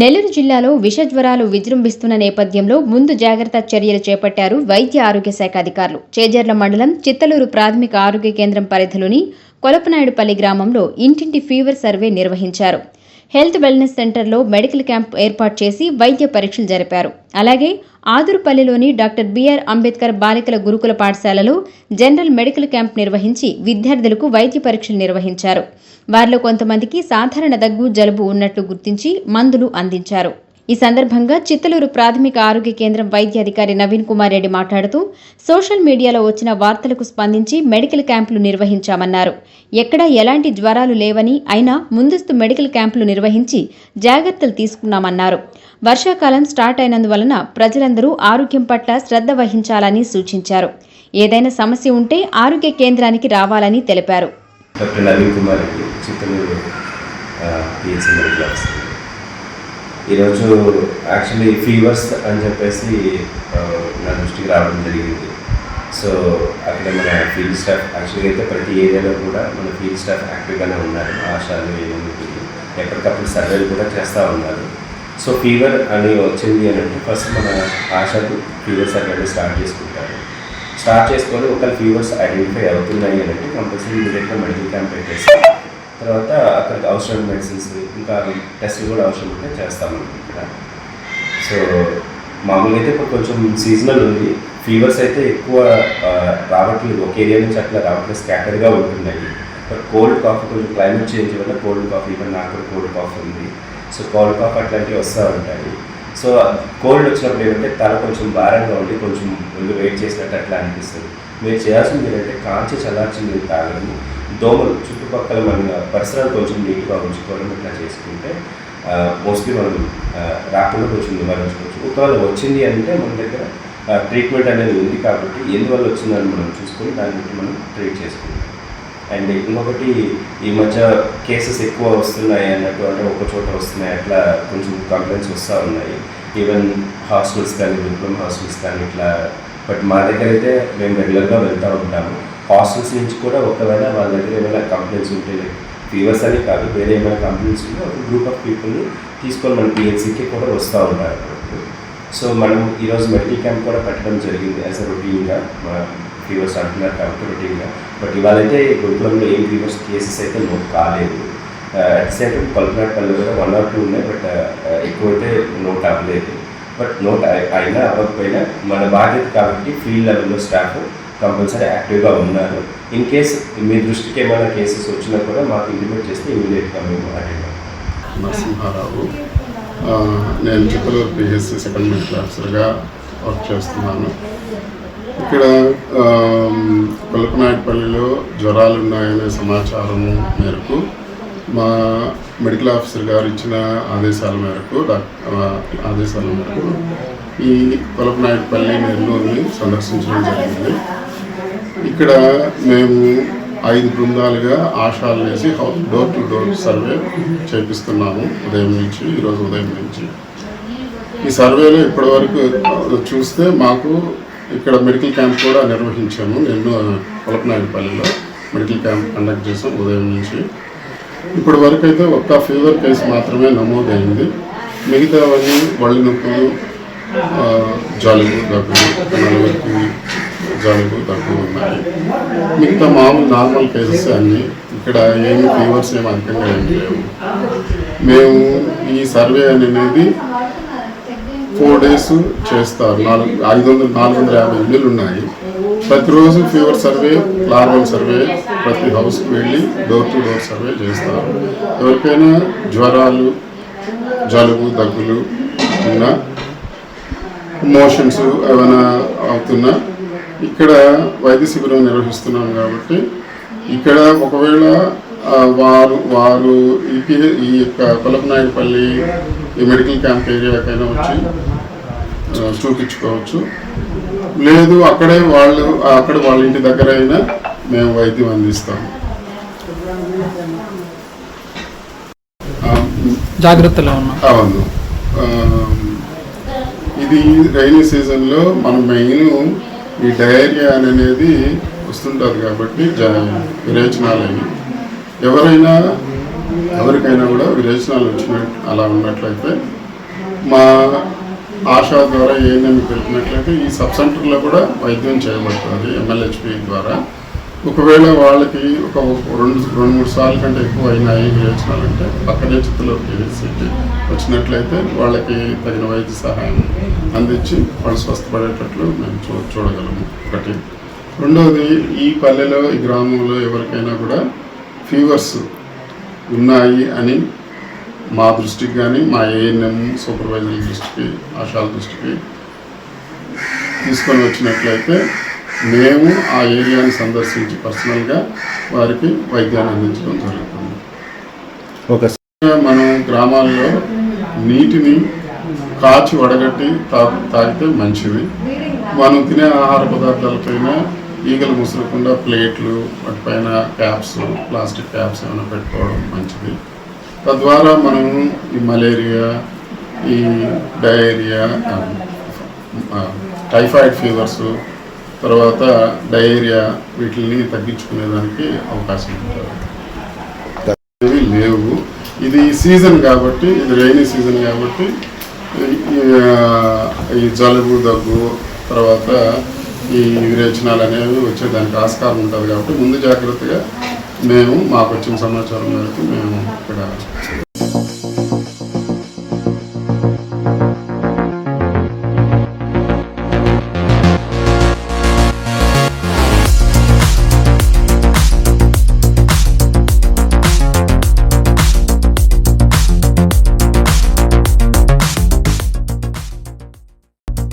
నెల్లూరు జిల్లాలో విషజ్వరాలు విజృంభిస్తున్న నేపథ్యంలో ముందు జాగ్రత్త చర్యలు చేపట్టారు వైద్య ఆరోగ్య శాఖ అధికారులు. చేజర్ల మండలం చిత్తలూరు ప్రాథమిక ఆరోగ్య కేంద్రం పరిధిలోని కొలపనాయుడుపల్లి గ్రామంలో ఇంటింటి ఫీవర్ సర్వే నిర్వహించారు. హెల్త్ వెల్నెస్ సెంటర్లో మెడికల్ క్యాంప్ ఏర్పాటు చేసి వైద్య పరీక్షలు జరిపారు. అలాగే ఆదురుపల్లిలోని డాక్టర్ బిఆర్ అంబేద్కర్ బాలికల గురుకుల పాఠశాలలో జనరల్ మెడికల్ క్యాంప్ నిర్వహించి విద్యార్థులకు వైద్య పరీక్షలు నిర్వహించారు. వారిలో కొంతమందికి సాధారణ దగ్గు జలుబు ఉన్నట్లు గుర్తించి మందులు అందించారు. ఈ సందర్భంగా చిత్తలూరు ప్రాథమిక ఆరోగ్య కేంద్రం వైద్యాధికారి నవీన్ కుమార్ రెడ్డి మాట్లాడుతూ సోషల్ మీడియాలో వచ్చిన వార్తలకు స్పందించి మెడికల్ క్యాంపులు నిర్వహించామన్నారు. ఎక్కడా ఎలాంటి జ్వరాలు లేవని అయినా ముందస్తు మెడికల్ క్యాంపులు నిర్వహించి జాగ్రత్తలు తీసుకున్నామన్నారు. వర్షాకాలం స్టార్ట్ అయినందువలన ప్రజలందరూ ఆరోగ్యం పట్ల శ్రద్ధ వహించాలని సూచించారు. ఏదైనా సమస్య ఉంటే ఆరోగ్య కేంద్రానికి రావాలని తెలిపారు. Doctor Naveen Kumar Reddy Chittoor medical officer ఈరోజు యాక్చువల్లీ ఫీవర్స్ అని చెప్పేసి నా దృష్టికి రావడం జరిగింది. సో అక్కడ మన ఫీల్డ్ స్టాఫ్ యాక్చువల్గా అయితే ప్రతి ఏరియాలో కూడా మన ఫీల్డ్ స్టాఫ్ యాక్టివ్గానే ఉన్నారు. ఆశాలు ఏముంది? ఎప్పటికప్పుడు సర్వేలు కూడా చేస్తూ ఉన్నారు. సో ఫీవర్ అని వచ్చింది అని అంటే ఫస్ట్ మన ఆశకు ఫీవర్ సర్వేలు స్టార్ట్ చేసుకుంటారు. స్టార్ట్ చేసుకొని ఒకవేళ ఫీవర్స్ ఐడెంటిఫై అవుతున్నాయి అని అంటే కంపల్సరీ ఇమీడియట్గా మెడికల్ క్యాంప్ పెట్టేసి తర్వాత అక్కడికి అవసరం మెడిసిన్స్ ఇంకా టెస్ట్లు కూడా అవసరం ఉంటే చేస్తాము. ఇక్కడ సో మామూలుగా అయితే ఇప్పుడు కొంచెం సీజనల్ ఉంది. ఫీవర్స్ అయితే ఎక్కువ రావట్లేదు. ఒక ఏరియా నుంచి అట్లా రావట్లేదు. స్కాటర్గా ఉంటున్నాయి. బట్ కోల్డ్ కాఫ్ కొంచెం క్లైమేట్ చేంజ్ వల్ల కోల్డ్ కాఫ్ ఈవెన్ నాకు కూడా కోల్డ్ కాఫ్ ఉంది. సో కోల్డ్ కాఫ్ అట్లాంటివి వస్తూ ఉంటాయి. సో కోల్డ్ వచ్చినప్పుడు ఏంటంటే తల కొంచెం భారంగా ఉండి కొంచెం ముందు వెయిట్ చేసినట్టు అట్లా అనిపిస్తుంది. మీరు చేయాల్సింది ఏంటంటే కాంచి చల్లార్చి మీరు తాగడము. దోమలు చుట్టుపక్కల మన పరిసరాలు కొంచెం నీట్గా ఉంచుకోవడం ఇట్లా చేసుకుంటే మోస్ట్లీ మనం రాకుండా కొంచెం నివారించుకోవచ్చు. ఒకవేళ వచ్చింది అంటే మన దగ్గర ట్రీట్మెంట్ అనేది ఉంది కాబట్టి ఎందువల్ల వచ్చిందని మనం చూసుకొని దాన్ని బట్టి మనం ట్రీట్ చేసుకుంటాం. అండ్ ఇంకొకటి ఈ మధ్య కేసెస్ ఎక్కువ వస్తున్నాయి అన్నట్టు అంటే ఒక చోట వస్తున్నాయి అట్లా కొంచెం కంప్లైంట్స్ వస్తూ ఉన్నాయి. ఈవెన్ హాస్టల్స్ కానీ విప్లం హాస్టల్స్ కానీ ఇట్లా బట్ మా దగ్గర అయితే మేము రెగ్యులర్గా వెళ్తూ ఉంటాము. హాస్టల్స్ నుంచి కూడా ఒకవేళ వాళ్ళ దగ్గర ఏమైనా కంప్లైంట్స్ ఉంటే ఫీవర్స్ అని కాదు వేరే ఏమైనా కంప్లైంట్స్ ఉంటే ఒక గ్రూప్ ఆఫ్ పీపుల్ని తీసుకొని మన పిహెచ్సికి కూడా వస్తూ ఉంటారు సో మనం ఈరోజు మెడికల్ క్యాంప్ కూడా పెట్టడం జరిగింది యాజ్ అ రొటీన్గా మన ఫీవర్స్ అంటున్నారు కాబట్టి రొటీన్గా బట్ ఇవాళైతే గుంటూరులో ఏం ఫీవర్స్ కేసెస్ అయితే నోట్ కాలేదు. అట్ సేమ్ టైం పల్పనాట్పల్లి కూడా వన్ ఆర్ టూ ఉన్నాయి బట్ ఎక్కువైతే నోట్ అవ్వలేదు బట్ నోట్ అయినా అవ్వకపోయినా మన బాధ్యత కాబట్టి ఫీల్డ్ లెవెల్లో స్టాఫ్ కంపల్సరీ యాక్టివ్గా ఉన్నారు. ఇన్ కేస్ మీ దృష్టికి ఏమైనా కేసెస్ వచ్చినా కూడా మాకు ఇంటిమేట్ చేస్తే ఇమీడియట్గా మేము అటెండ్ నరసింహారావు నేను చిత్తలూరు పిహెచ్సి సెకండ్ మెడికల్ ఆఫీసర్గా వర్క్ చేస్తున్నాను. ఇక్కడ కొలపనాయకపల్లిలో జ్వరాలు ఉన్నాయనే సమాచారం మేరకు మా మెడికల్ ఆఫీసర్ గారు ఇచ్చిన ఆదేశాల మేరకు ఆదేశాల మేరకు ఈ కొలపనాయకపల్లి నెల్లూరుని సందర్శించడం జరిగింది. ఇక్కడ మేము ఐదు బృందాలుగా ఆశాలు వేసి house door to door survey చేపిస్తున్నాము ఉదయం నుంచి ఈరోజు ఉదయం నుంచి. ఈ సర్వేలో ఇప్పటివరకు చూస్తే మాకు ఇక్కడ మెడికల్ క్యాంప్ కూడా నిర్వహించాము. నేను కొలపనాయకపల్లిలో మెడికల్ క్యాంప్ కండక్ట్ చేసాం ఉదయం నుంచి. ఇప్పటి వరకు అయితే ఒక్క ఫీవర్ కేసు మాత్రమే నమోదైంది. మిగతావన్నీ ఒళ్ళు నొప్పులు జలుబు దగ్గు నలుగురికి జలుబు దగ్గు ఉన్నాయి. మిగతా మామూలు నార్మల్ కేసెస్ అన్నీ ఇక్కడ ఏమి ఫీవర్స్ ఏమి అధికంగా ఏమి లేవు. మేము ఈ సర్వే అనేది ఫోర్ డేస్ చేస్తారు. నాలుగు ఐదు వందల నాలుగు వందల యాభై ఇల్లులు ఉన్నాయి. ప్రతిరోజు ఫీవర్ సర్వే నార్మల్ సర్వే ప్రతి హౌస్కి వెళ్ళి డోర్ టు డోర్ సర్వే చేస్తారు. ఎవరికైనా జ్వరాలు జలుబు దగ్గులు ఉన్నా మోషన్స్ ఏమైనా అవుతున్నా ఇక్కడ వైద్య శిబిరం నిర్వహిస్తున్నాం కాబట్టి ఇక్కడ ఒకవేళ వారు వారు ఈ ఈ యొక్క కొలపనాయకపల్లి ఈ మెడికల్ క్యాంప్ ఏరియాకైనా వచ్చి చూపించుకోవచ్చు. లేదు అక్కడే వాళ్ళు అక్కడ వాళ్ళ ఇంటి దగ్గర అయినా మేము వైద్యం అందిస్తాం. జాగ్రత్తలో ఉన్నాం. అవును. ఇది రైనీ సీజన్లో మనం మెయిన్ ఈ డయేరియా అనేది వస్తుంటుంది కాబట్టి విరేచనాలని. ఎవరైనా ఎవరికైనా కూడా విరేచనాలు వచ్చినట్టు అలా ఉన్నట్లయితే మా ఆశా ద్వారా ఏంటని పెట్టినట్లయితే ఈ సబ్ సెంటర్లో కూడా వైద్యం చేయబడుతుంది ఎంఎల్హెచ్పి ద్వారా. ఒకవేళ వాళ్ళకి ఒక రెండు రెండు మూడు సార్లు కంటే ఎక్కువ అయినాయి విరేచనాలంటే పక్కనే చిత్తులో కేసీకి వచ్చినట్లయితే వాళ్ళకి తగిన వైద్య సహాయం అందించి వాళ్ళు స్వస్థపడేటట్లు మేము చూ చూడగలము. ఒకటి. రెండవది ఈ పల్లెలో ఈ గ్రామంలో ఎవరికైనా కూడా ఫీవర్స్ ఉన్నాయి అని మా దృష్టికి కానీ మా ఏఎన్ఎం సూపర్వైజర్ దృష్టికి ఆశాల దృష్టికి తీసుకొని వచ్చినట్లయితే మేము ఆ ఏరియాని సందర్శించి పర్సనల్గా వారికి వైద్యాన్ని అందించడం జరుగుతుంది. ఓకే మనం గ్రామాల్లో నీటిని కాచి వడగట్టి తా తాగితే మంచిది. మనం తినే ఆహార పదార్థాలపైన ఈగలు ముసరకుండా ప్లేట్లు వాటిపైన క్యాప్స్ ప్లాస్టిక్ క్యాప్స్ ఏమైనా పెట్టుకోవడం మంచిది. తద్వారా మనం ఈ మలేరియా ఈ డయేరియా టైఫాయిడ్ ఫీవర్స్ తర్వాత డయేరియా వీటిని తగ్గించుకునేదానికి అవకాశం ఉంటుంది. లేవు. ఇది సీజన్ కాబట్టి ఇది రైనీ సీజన్ కాబట్టి ఈ జలుబు దగ్గు తర్వాత ఈ విరేచనాలు అనేవి వచ్చేదానికి ఆస్కారం ఉంటుంది కాబట్టి ముందు జాగ్రత్తగా మేము మాకు వచ్చిన సమాచారం మేరకు మేము ఇక్కడ